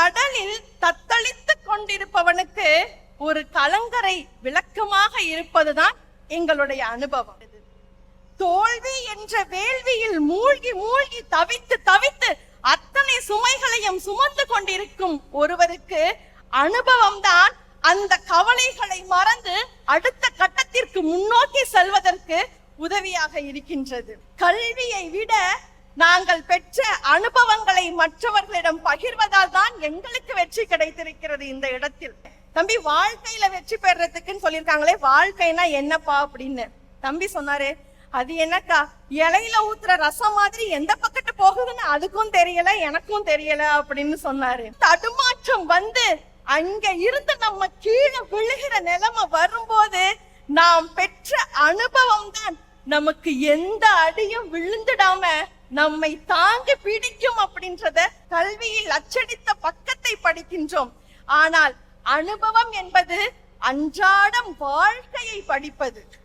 கடலில் தத்தளித்துக் கொண்டிருப்பவனுக்கு ஒரு கலங்கரை விளக்கமாக இருப்பதுதான் எங்களுடைய அனுபவம். தோல்வி என்ற வேள்வியில் மூழ்கி மூழ்கி தவித்து தவித்து அத்தனை சுமைகளையும் சுமந்து கொண்டிருக்கும் ஒருவருக்கு அனுபவம் தான் அந்த கவலைகளை மறந்து அடுத்த கட்டத்திற்கு முன்னோக்கி செல்வதற்கு உதவியாக இருக்கின்றது. கல்வியை விட நாங்கள் பெற்ற அனுபவங்களை மற்றவர்களிடம் பகிர்வதால் தான் எங்களுக்கு வெற்றி கிடைத்திருக்கிறது இந்த இடத்தில். தம்பி வாழ்க்கையில வெற்றி பெறத்துக்குன்னு சொல்லியிருக்காங்களே வாழ்க்கைனா என்னப்பா அப்படின்னு. தம்பி சொன்னாரு அது என்னக்கா இலையில ஊத்துற ரசம் மாதிரி எந்த பக்கத்து போகுதுன்னு அதுக்கும் தெரியல எனக்கும் தெரியல அப்படின்னு சொன்னாரு. தடுமாற்றம் வந்து அங்க இருந்து நம்ம கீழே விழுகிற நிலைமை வரும்போது நாம் பெற்ற அனுபவம் தான் நமக்கு எந்த அடியும் விழுந்துடாம நம்மை தாங்கி பிடிக்கும் அப்படின்றத கல்வியில் அச்சடித்த பக்கத்தை படிக்கின்றோம். ஆனால் அனுபவம் என்பது அன்றாடம் வாழ்க்கையை படிப்பது.